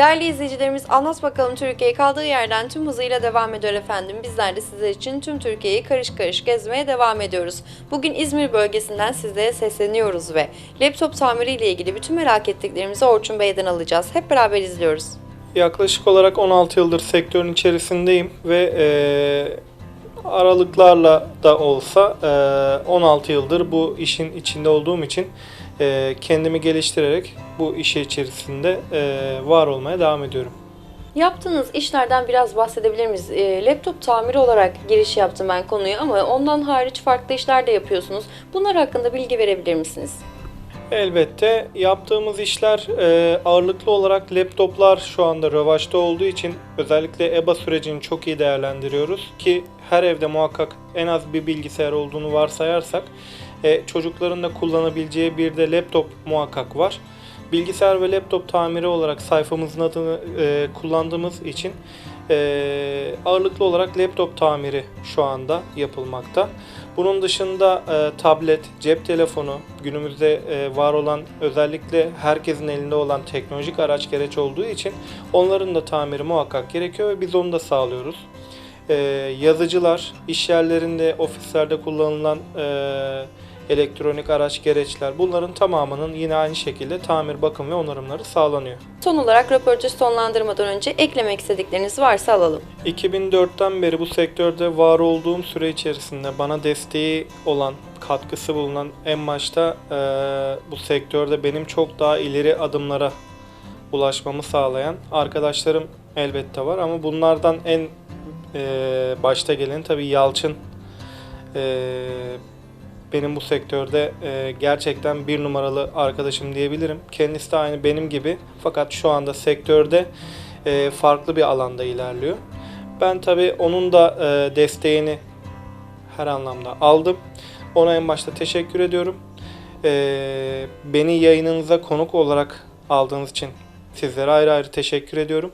Değerli izleyicilerimiz Anlat Bakalım Türkiye kaldığı yerden tüm hızıyla devam ediyor efendim. Bizler de sizler için tüm Türkiye'yi karış karış gezmeye devam ediyoruz. Bugün İzmir bölgesinden sizlere sesleniyoruz ve laptop tamiri ile ilgili bütün merak ettiklerimizi Orçun Bey'den alacağız. Hep beraber izliyoruz. Yaklaşık olarak 16 yıldır sektörün içerisindeyim ve e, aralıklarla da olsa e, 16 yıldır bu işin içinde olduğum için e, kendimi geliştirerek bu işi içerisinde e, var olmaya devam ediyorum. Yaptığınız işlerden biraz bahsedebilir miyiz? E, laptop tamiri olarak giriş yaptım ben konuyu ama ondan hariç farklı işler de yapıyorsunuz. Bunlar hakkında bilgi verebilir misiniz? Elbette yaptığımız işler e, ağırlıklı olarak laptoplar şu anda rövaşta olduğu için özellikle EBA sürecini çok iyi değerlendiriyoruz ki her evde muhakkak en az bir bilgisayar olduğunu varsayarsak e, çocukların da kullanabileceği bir de laptop muhakkak var. Bilgisayar ve laptop tamiri olarak sayfamızın adını e, kullandığımız için e, ağırlıklı olarak laptop tamiri şu anda yapılmakta. Bunun dışında e, tablet, cep telefonu, günümüzde e, var olan özellikle herkesin elinde olan teknolojik araç gereç olduğu için onların da tamiri muhakkak gerekiyor ve biz onu da sağlıyoruz. E, yazıcılar, iş yerlerinde, ofislerde kullanılan e, elektronik araç gereçler bunların tamamının yine aynı şekilde tamir, bakım ve onarımları sağlanıyor. Son olarak röportajı sonlandırmadan önce eklemek istedikleriniz varsa alalım. 2004'ten beri bu sektörde var olduğum süre içerisinde bana desteği olan, katkısı bulunan en başta eee, bu sektörde benim çok daha ileri adımlara ulaşmamı sağlayan arkadaşlarım elbette var ama bunlardan en eee, başta gelen tabii Yalçın Eee, benim bu sektörde eee, gerçekten bir numaralı arkadaşım diyebilirim. Kendisi de aynı benim gibi fakat şu anda sektörde eee, farklı bir alanda ilerliyor. Ben tabii onun da eee, desteğini her anlamda aldım. Ona en başta teşekkür ediyorum. Eee, beni yayınınıza konuk olarak aldığınız için sizlere ayrı ayrı teşekkür ediyorum.